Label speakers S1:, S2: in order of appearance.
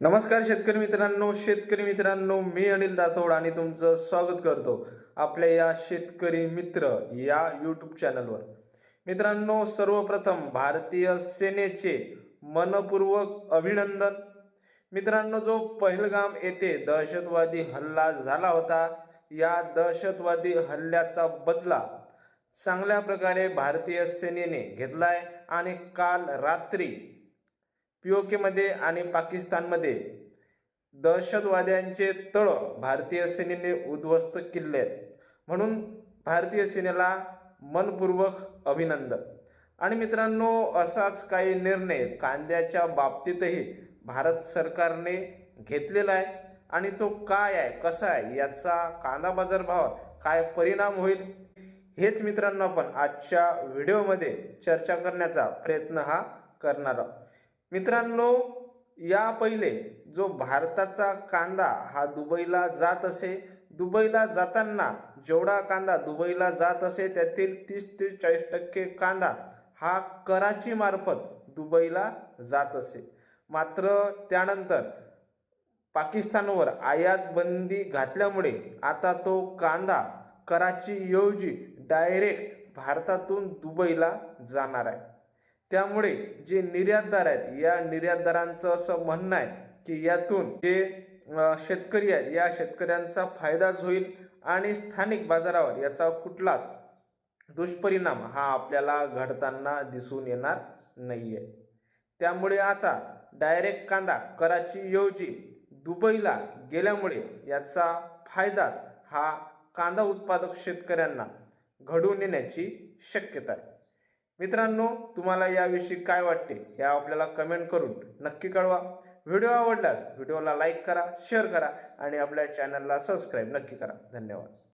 S1: नमस्कार शेतकरी मित्रांनो शेतकरी मित्रांनो मी अनिल दातोड आणि तुमचं स्वागत करतो आपल्या या शेतकरी मित्र या यूट्यूब चॅनलवर मित्रांनो सर्वप्रथम भारतीय सेनेचे मनपूर्वक अभिनंदन. मित्रांनो जो पहलगाम येथे दहशतवादी हल्ला झाला होता या दहशतवादी हल्ल्याचा बदला चांगल्या प्रकारे भारतीय सेनेने घेतलाय आणि काल रात्री पीओकेमध्ये आणि पाकिस्तानमध्ये दहशतवाद्यांचे तळ भारतीय सेनेने उद्ध्वस्त केले आहेत म्हणून भारतीय सेनेला मनपूर्वक अभिनंदन. आणि मित्रांनो असाच काही निर्णय कांद्याच्या बाबतीतही भारत सरकारने घेतलेला आहे. आणि तो काय आहे कसा आहे याचा कांदा बाजारभावावर काय परिणाम होईल हेच मित्रांनो आपण आजच्या व्हिडिओमध्ये चर्चा करण्याचा प्रयत्न हा करणार आहोत. मित्रांनो या पहिले जो भारताचा कांदा हा दुबईला जात असे दुबईला जाताना जेवढा कांदा दुबईला जात असे त्यातील तीस ते चाळीस टक्के कांदा हा कराची मार्फत दुबईला जात असे. मात्र त्यानंतर पाकिस्तानवर आयात बंदी घातल्यामुळे आता तो कांदा कराची ऐवजी डायरेक्ट भारतातून दुबईला जाणार आहे. त्यामुळे जे निर्यातदार आहेत या निर्यातदारांचं असं म्हणणं आहे की यातून जे शेतकरी आहेत या शेतकऱ्यांचा फायदाच होईल आणि स्थानिक बाजारावर याचा कुठलाच दुष्परिणाम हा आपल्याला घडताना दिसून येणार नाही आहे त्यामुळे आता डायरेक्ट कांदा कराची ऐवजी दुबईला गेल्यामुळे याचा फायदाच हा कांदा उत्पादक शेतकऱ्यांना घडून येण्याची शक्यता आहे. मित्रांनो तुम्हाला याविषयी काय वाटते हे आपल्याला कमेंट करून नक्की कळवा. व्हिडिओ आवडल्यास व्हिडिओला लाईक करा शेअर करा आणि आपल्या चॅनलला सबस्क्राईब नक्की करा. धन्यवाद.